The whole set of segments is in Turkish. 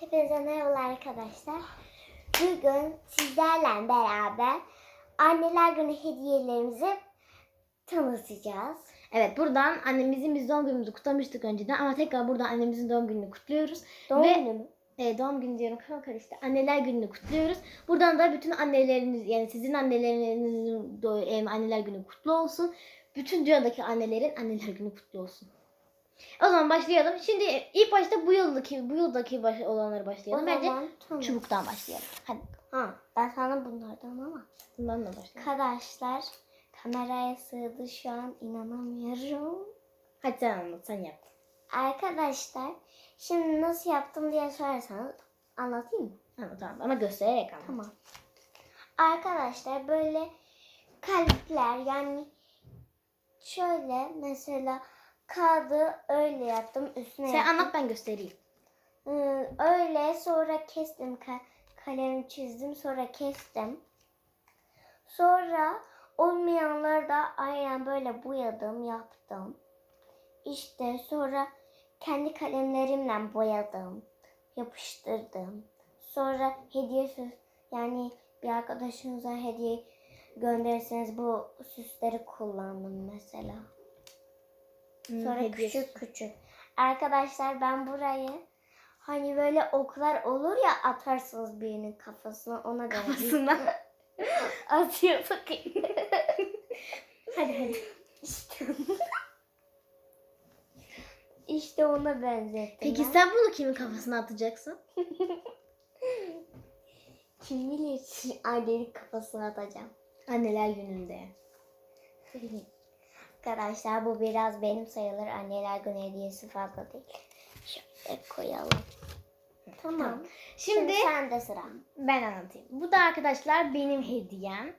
Hepinize merhabalar arkadaşlar. Bugün sizlerle beraber anneler günü hediyelerimizi tanıtacağız. Evet buradan annemizin biz doğum günümüzü kutlamıştık önceden ama tekrar buradan annemizin doğum gününü kutluyoruz. Doğum Ve- günü mü? E, doğum günü diyorum kafam karıştı. Anneler gününü kutluyoruz. Buradan da bütün anneleriniz yani sizin annelerinizin e, anneler günü kutlu olsun. Bütün dünyadaki annelerin anneler günü kutlu olsun. O zaman başlayalım. Şimdi ilk başta bu yıldaki bu yıldaki baş, olanları başlayalım. O Bence tamam. çubuktan başlayalım. Hadi Ha, ben sana bunlardan ama. bundan da başlayalım. Arkadaşlar kameraya sığdı şu an inanamıyorum. Hadi sen anlat sen yap. Arkadaşlar şimdi nasıl yaptım diye sorarsanız anlatayım mı? Anlat tamam ama göstererek anlat. Tamam. Arkadaşlar böyle kalpler yani şöyle mesela kağıdı öyle yaptım üstüne Sen yaptım. anlat ben göstereyim. Ee, öyle sonra kestim ka- kalem çizdim sonra kestim. Sonra olmayanları da aynen böyle boyadım yaptım. İşte sonra kendi kalemlerimle boyadım. Yapıştırdım. Sonra hediye süs yani bir arkadaşınıza hediye gönderirseniz bu süsleri kullandım mesela. Sonra hediye küçük küçük. Arkadaşlar ben burayı hani böyle oklar olur ya atarsınız birinin kafasına ona göre Kafasına. atıyorduk. hadi hadi. işte, işte ona benzettim. Peki ben. sen bunu kimin kafasına atacaksın? Kim bilir annenin kafasına atacağım. Anneler gününde. Arkadaşlar bu biraz benim sayılır. Anneler günü hediyesi fazla değil. Şöyle koyalım. Tamam. Şimdi, Şimdi sen de sıra. ben anlatayım. Bu da arkadaşlar benim hediyem.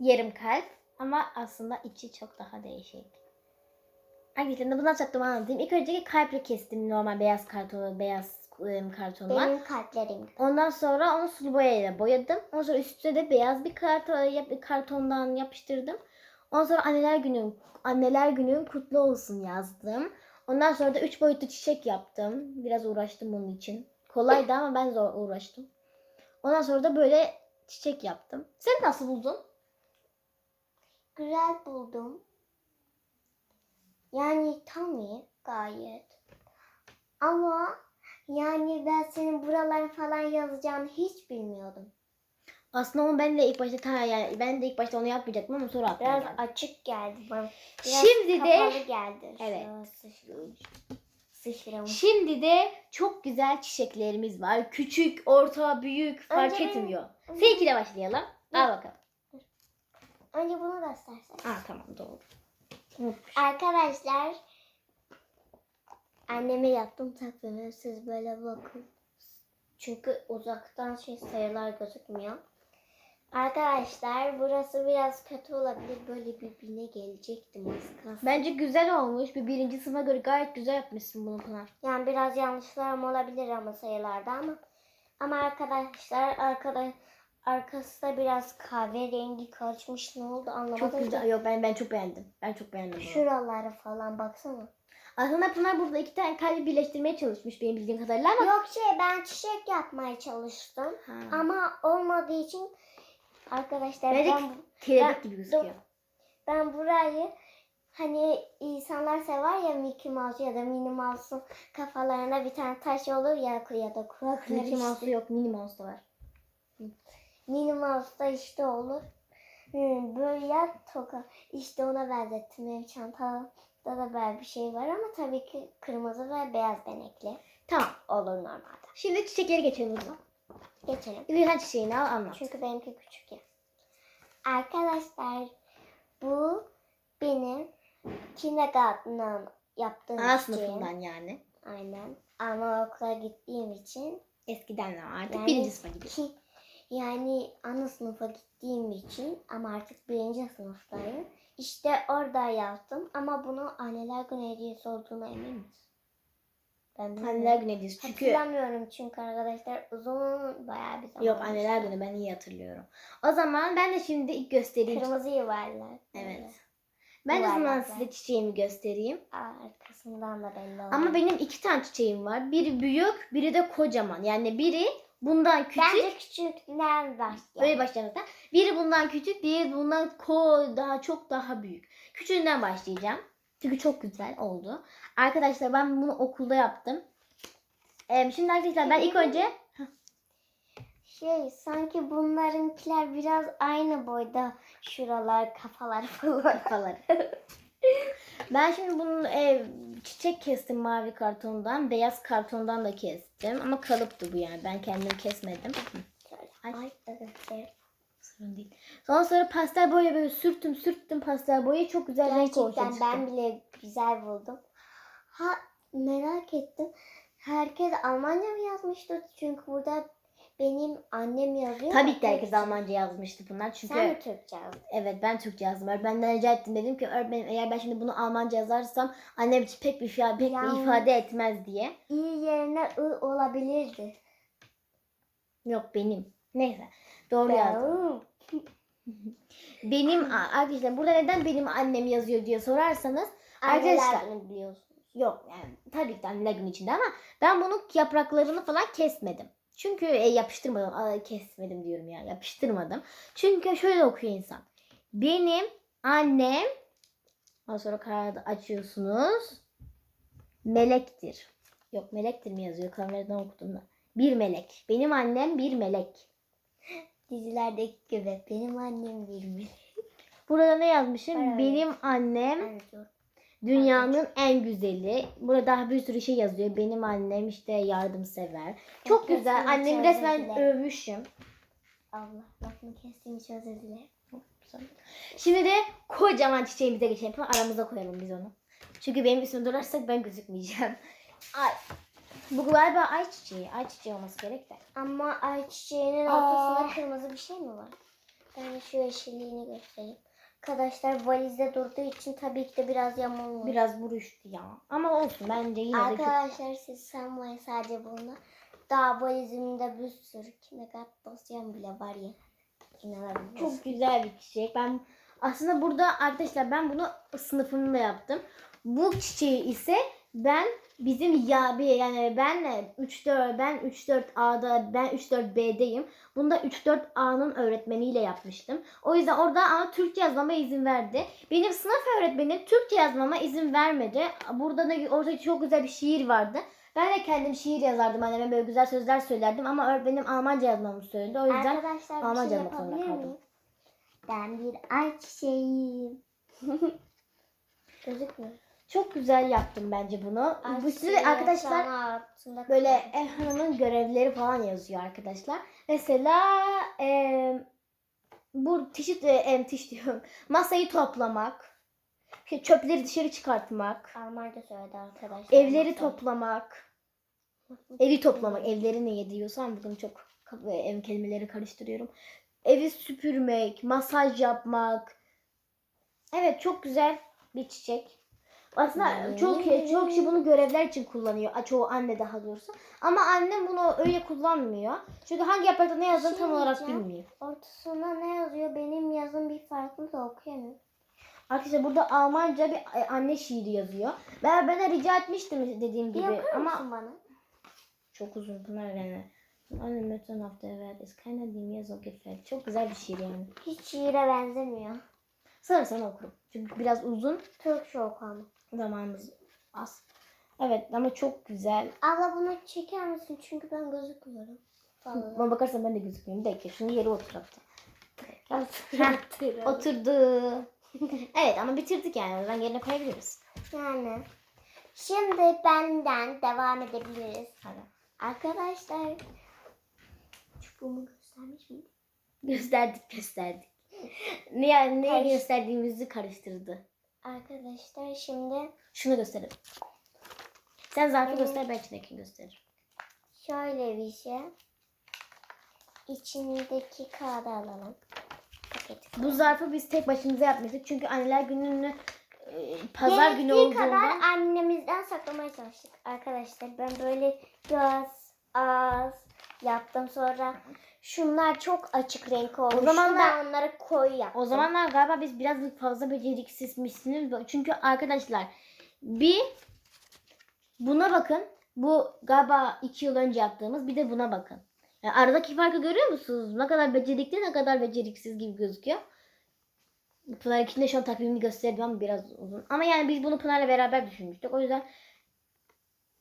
Yarım kalp ama aslında içi çok daha değişik. Hangisinde bundan çaktım anlatayım. İlk önceki kalple kestim normal beyaz karton, beyaz e, kartonla. Benim kalplerim. Ondan sonra onu sulu boyayla boyadım. Ondan sonra üstüne de beyaz bir karton, kartondan yapıştırdım. Ondan sonra anneler günü anneler günün kutlu olsun yazdım. Ondan sonra da üç boyutlu çiçek yaptım. Biraz uğraştım bunun için. Kolaydı ama ben zor uğraştım. Ondan sonra da böyle çiçek yaptım. Sen nasıl buldun? Güzel buldum. Yani tam iyi gayet. Ama yani ben senin buraları falan yazacağını hiç bilmiyordum. Aslında onu ben de ilk başta ta yani ben de ilk başta onu yapmayacaktım ama sonra aklıma Biraz geldi. açık geldi bana. Biraz Şimdi de- kapalı geldi. Evet. Sıçramış. Şimdi de çok güzel çiçeklerimiz var. Küçük, orta, büyük fark Önce benim- etmiyor. Seninkiyle başlayalım. Al bakalım. Önce bunu göstersen. Aa tamam doğru. Arkadaşlar anneme yaptım takvimi. Siz böyle bakın. Çünkü uzaktan şey sayılar gözükmüyor. Arkadaşlar burası biraz kötü olabilir. Böyle birbirine gelecektim az kalsın. Bence güzel olmuş. Bir birinci sınıfa göre gayet güzel yapmışsın bunu Pınar. Yani biraz yanlışlarım olabilir ama sayılarda ama. Ama arkadaşlar arkada arkası da biraz kahverengi karışmış. Ne oldu anlamadım. Çok ki. güzel. Yok ben ben çok beğendim. Ben çok beğendim bunu. Şuraları falan baksana. Aslında Pınar burada iki tane kalbi birleştirmeye çalışmış benim bildiğim kadarıyla ama. Yok şey ben çiçek yapmaya çalıştım. Ha. Ama olmadığı için arkadaşlar Bence ben, kelebek ben- gibi gözüküyor. ben burayı hani insanlar sever ya Mickey Mouse ya da Minnie Mouse'un kafalarına bir tane taş olur ya ya da kulakları Mickey işte. Mouse'u yok. Minnie Mouse'da var. Minnie Mouse'da işte olur. Hmm, böyle ya toka. İşte ona benzettim. Benim çantamda da böyle bir şey var ama tabii ki kırmızı ve beyaz benekli. Tamam. Olur normalde. Şimdi çiçekleri geçelim o zaman. Geçelim. Bir tane çiçeğini al anlat. Çünkü benimki küçük ya. Arkadaşlar bu benim kindergarten'dan yaptığım Ana çiçeğim. sınıfından yani. Aynen. Ama okula gittiğim için Eskiden de vardı. Yani- Birinci sınıfa gidiyor. ki yani ana sınıfa gittiğim için ama artık birinci sınıftayım. İşte orada yaptım ama bunu anneler günü hediyesi olduğuna emin misin? Ben bilmiyorum. Anneler günü hediyesi. Çünkü Hatırlamıyorum çünkü arkadaşlar uzun bayağı bir zaman. Yok anneler günü ben iyi hatırlıyorum. O zaman ben de şimdi ilk göstereyim. Kırmızı yuvarlar. Evet. Ben de o zaman Yuvarlaklar. size çiçeğimi göstereyim. Arkasından da belli oluyor. Ama benim iki tane çiçeğim var. Biri büyük, biri de kocaman. Yani biri bundan küçük. Bence küçükten başlayalım. Böyle başlayalım. hatta. Biri bundan küçük, diğeri bundan ko daha çok daha büyük. Küçüğünden başlayacağım. Çünkü çok güzel oldu. Arkadaşlar ben bunu okulda yaptım. Ee, şimdi arkadaşlar ben ilk önce Şey sanki bunlarınkiler biraz aynı boyda. Şuralar kafalar falan. kafaları. ben şimdi bunun e, çiçek kestim mavi kartondan. Beyaz kartondan da kestim. Ama kalıptı bu yani. Ben kendim kesmedim. Ay. Ay evet. evet. Sorun değil. Sonra sonra pastel boya böyle sürttüm sürttüm pastel boyayı çok güzel renk ortaya Gerçekten çıktı. ben bile güzel buldum. Ha merak ettim. Herkes Almanca mı yazmıştı? Çünkü burada benim annem yazıyor. Tabii ki de herkes Almanca yazmıştı bunlar. Çünkü Sen mi Türkçe yazdın? evet ben Türkçe yazdım. Öğretmenden rica ettim dedim ki öğretmenim eğer ben şimdi bunu Almanca yazarsam annem için pek bir, ifade, pek Yalnız- bir ifade etmez diye. İyi yerine ı olabilirdi. Yok benim. Neyse. Doğru yazdım. Benim arkadaşlar burada neden benim annem yazıyor diye sorarsanız arkadaşlar. Yok yani tabii ki anneler içinde ama ben bunun yapraklarını falan kesmedim. Çünkü e, yapıştırmadım. Aa, kesmedim diyorum ya. Yapıştırmadım. Çünkü şöyle okuyor insan. Benim annem ondan sonra kağıdı açıyorsunuz. Melektir. Yok melektir mi yazıyor? Kameradan okudum da. Bir melek. Benim annem bir melek. Dizilerdeki gibi. Benim annem bilmiyor. Burada ne yazmışım? Evet. Benim annem Ben diyorum. Dünyanın en güzeli. Burada daha bir sürü şey yazıyor. Benim annem işte yardımsever. Çok Çok güzel. Annemi özür resmen övmüşüm. Allah lafını kestiğim için özür dilerim. Şimdi de kocaman çiçeğimize geçelim. Aramıza koyalım biz onu. Çünkü benim üstüme durarsak ben gözükmeyeceğim. Ay. Bu galiba ay çiçeği. Ay çiçeği olması gerek de. Ama ayçiçeğinin Aa. ortasında kırmızı bir şey mi var? Ben şu yeşilliğini göstereyim. Arkadaşlar valizde durduğu için tabii ki de biraz yamulmuş. Biraz buruştu ya. Ama olsun bence yine de çok... Arkadaşlar siz sanmayın sadece bunu. Daha valizimde bir sürü megat dosyan bile var ya. İnanabilirsiniz. Çok güzel bir çiçek. Ben aslında burada arkadaşlar ben bunu sınıfımda yaptım. Bu çiçeği ise ben bizim ya bir yani ben 3 4 ben 3 4 A'da ben 3 4 B'deyim. Bunda 3 4 A'nın öğretmeniyle yapmıştım. O yüzden orada ama Türkçe yazmama izin verdi. Benim sınıf öğretmenim Türkçe yazmama izin vermedi. Burada da orada çok güzel bir şiir vardı. Ben de kendim şiir yazardım anneme böyle güzel sözler söylerdim ama öğretmenim Almanca yazmamı söyledi. O yüzden Arkadaşlar bir Almanca şey zorunda kaldım. miyim? Ben bir ayçiçeğiyim. Gözükmüyor. Çok güzel yaptım bence bunu. Bu size arkadaşlar böyle ev hanımın görevleri falan yazıyor arkadaşlar. Mesela e, bu tişit, e, tiş diyorum. Masayı toplamak. işte çöpleri dışarı çıkartmak. Almanca söyledi arkadaşlar. Evleri toplamak. Evi toplamak. Evleri ne diyorsam bugün çok ev kelimeleri karıştırıyorum. Evi süpürmek, masaj yapmak. Evet çok güzel bir çiçek. Aslında çok çok kişi bunu görevler için kullanıyor. Çoğu anne daha doğrusu. Ama annem bunu öyle kullanmıyor. Çünkü hangi yaprakta ne yazdığını tam Şey olarak diyeceğim. bilmiyor. Ortasına ne yazıyor? Benim yazım bir farklı da okuyamıyorum. Arkadaşlar burada Almanca bir e, anne şiiri yazıyor. Ben bana rica etmiştim dediğim gibi okur ama musun bana? çok uzun Pınar yani. Anne Mütten hafta evet. Es keine die mir so gefällt. Çok güzel bir şiir yani. Hiç şiire benzemiyor. Sana okurum. Çünkü biraz uzun. Türkçe oku ama. Zamanımız az. Evet ama çok güzel. Abla bunu çeker misin? Çünkü ben gözükmüyorum. Vallahi. Bana bakarsan ben de gözükmüyorum. Bir dakika şunu yere otur hatta. Otur. Oturdu. evet ama bitirdik yani. Oradan yerine koyabiliriz. Yani. Şimdi benden devam edebiliriz. Hadi. Arkadaşlar. Çubuğumu göstermiş miydim? Gösterdik gösterdik. Ne, neye Karış- gösterdiğimizi karıştırdı. Arkadaşlar şimdi Şunu gösterelim. Sen zarfı göster ben içindekini gösteririm. şöyle bir şey. İçindeki kağıdı alalım. Paketi. Bu zarfı biz tek başımıza yapmıştık. Çünkü anneler gününü e, pazar günü Gerektiği olduğundan kadar annemizden saklamaya çalıştık. Arkadaşlar ben böyle göz, ağız, yaptım. Sonra şunlar çok açık renk olmuş. zaman da- ben onları koyu yaptım. O zamanlar galiba biz biraz fazla beceriksizmişsiniz. Çünkü arkadaşlar bir buna bakın. Bu galiba iki yıl önce yaptığımız. Bir de buna bakın. Yani aradaki farkı görüyor musunuz? Ne kadar becerikli ne kadar beceriksiz gibi gözüküyor. Pınar ikinde şu an takvimini gösteriyor ama biraz uzun. Ama yani biz bunu Pınar'la beraber düşünmüştük. O yüzden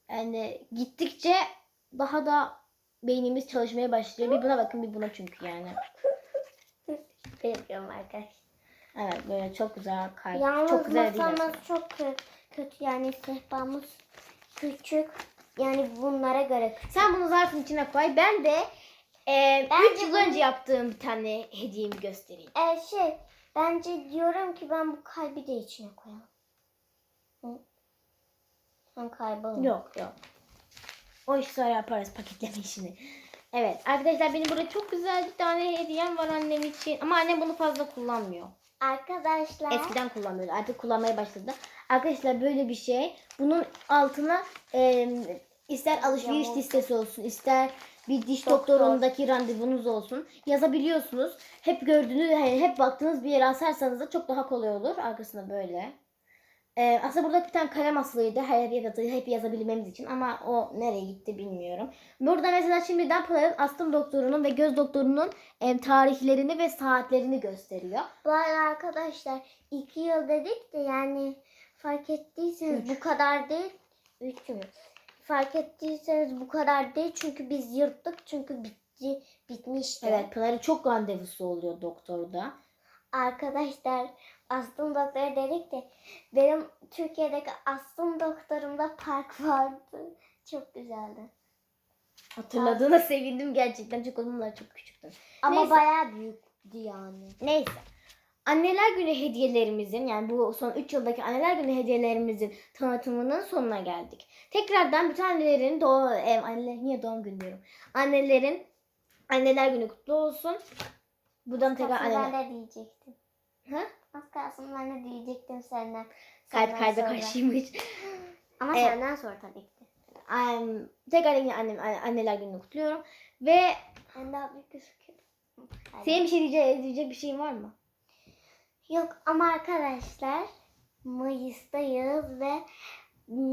yani gittikçe daha da beynimiz çalışmaya başlıyor. Bir buna bakın bir buna çünkü yani. yapıyorum arkadaşlar. Evet böyle çok güzel kalp. Yalnız çok güzel değil masamız aslında. çok kö- kötü. Yani sehpamız küçük. Yani bunlara göre küçük. Sen bunu zarfın içine koy. Ben de e, Bence 3 yıl bunu- önce yaptığım bir tane hediyemi göstereyim. Ee, şey bence diyorum ki ben bu kalbi de içine koyalım. Hı? Sen kaybolma. Yok yok. O işi sonra yaparız paketleme işini. Evet arkadaşlar benim burada çok güzel bir tane hediyem var annem için. Ama annem bunu fazla kullanmıyor. Arkadaşlar. Eskiden kullanmıyordu. Artık kullanmaya başladı. Arkadaşlar böyle bir şey. Bunun altına e, ister alışveriş listesi olsun, ister bir diş Doktor. doktorundaki randevunuz olsun. Yazabiliyorsunuz. Hep gördüğünüz, yani hep baktığınız bir yere asarsanız da çok daha kolay olur. Arkasında böyle. E, aslında burada bir tane kalem asılıydı. Her yazı, hep yazabilmemiz için ama o nereye gitti bilmiyorum. Burada mesela şimdiden Pınar'ın astım doktorunun ve göz doktorunun e, tarihlerini ve saatlerini gösteriyor. Bu arada arkadaşlar iki yıl dedik de yani fark ettiyseniz bu kadar değil. Üç mü? Fark ettiyseniz bu kadar değil çünkü biz yırttık çünkü bitti bitmişti. Evet Pınar'ın çok randevusu oluyor doktorda. Arkadaşlar astım doktoru dedik de benim Türkiye'deki astım doktorumda park vardı. Çok güzeldi. Hatırladığına sevindim gerçekten çünkü onlar çok küçüktü. Ama Neyse. bayağı büyüktü yani. Neyse. Anneler Günü hediyelerimizin yani bu son 3 yıldaki Anneler Günü hediyelerimizin tanıtımının sonuna geldik. Tekrardan bütün annelerin doğum, e, anneler, niye doğum günü diyorum. Annelerin Anneler Günü kutlu olsun. Buradan tekrar anneler... diyecektim. Ha? Az kalsın ben de diyecektim senden. Kalp senden kalbe sonra. karşıymış. Ama Evet. senden sonra tabii ki. Am, tekrar yine annem, anneler gününü kutluyorum. Ve Ben daha büyük gözüküyorum. Senin bir şey diyecek, diyecek bir şeyin var mı? Yok ama arkadaşlar Mayıs'tayız ve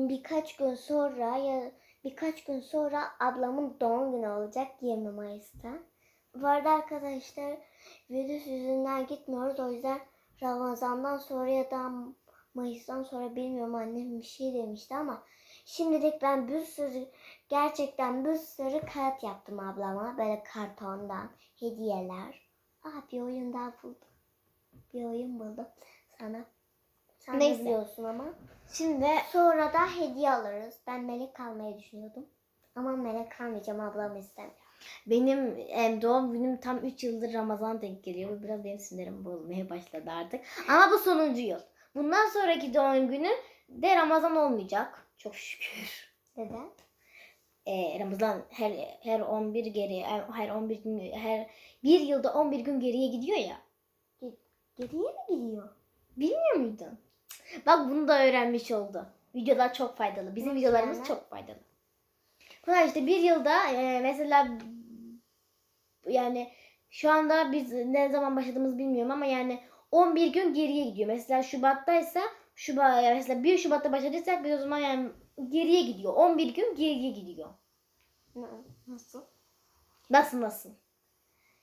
birkaç gün sonra ya birkaç gün sonra ablamın doğum günü olacak 20 Mayıs'ta. Bu arada arkadaşlar virüs yüzünden gitmiyoruz o yüzden Ramazan'dan sonra ya da Mayıs'tan sonra bilmiyorum annem bir şey demişti ama şimdilik ben bir sürü gerçekten bir sürü kağıt yaptım ablama böyle kartondan hediyeler. Aa bir oyun daha buldum bir oyun buldum sana. Sen Neyse. biliyorsun ama. Şimdi Sonra da hediye alırız. Ben melek kalmayı düşünüyordum. Ama melek kalmayacağım ablam istemiyor. Benim em, doğum günüm tam 3 yıldır Ramazan denk geliyor. ve Biraz benim sinirim bozmaya başladı artık. Ama bu sonuncu yıl. Bundan sonraki doğum günü de Ramazan olmayacak. Çok şükür. Neden? Ee, Ramazan her her 11 geri her 11 gün her bir yılda 11 gün geriye gidiyor ya. Geriye mi gidiyor? Bilmiyor muydun? Bak bunu da öğrenmiş oldu. Videolar çok faydalı. Bizim Nasıl videolarımız yani? çok faydalı. Bunlar işte bir yılda e, mesela yani şu anda biz ne zaman başladığımız bilmiyorum ama yani 11 gün geriye gidiyor. Mesela Şubat'taysa Şubat mesela 1 Şubat'ta başladıysak biz o zaman yani geriye gidiyor. 11 gün geriye gidiyor. Nasıl? Nasıl nasıl?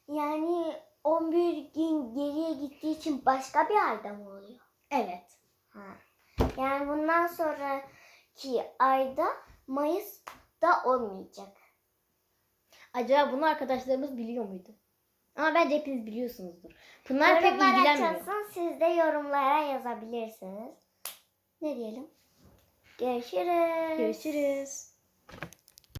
Yani 11 gün geriye gittiği için başka bir ayda mı oluyor? Evet. Ha. Yani bundan sonraki ayda Mayıs'ta olmayacak. Acaba bunu arkadaşlarımız biliyor muydu? Ama bence hepiniz biliyorsunuzdur. Pınar pek Yorumlar ilgilenmiyor. açılsın siz de yorumlara yazabilirsiniz. Ne diyelim? Görüşürüz. Görüşürüz.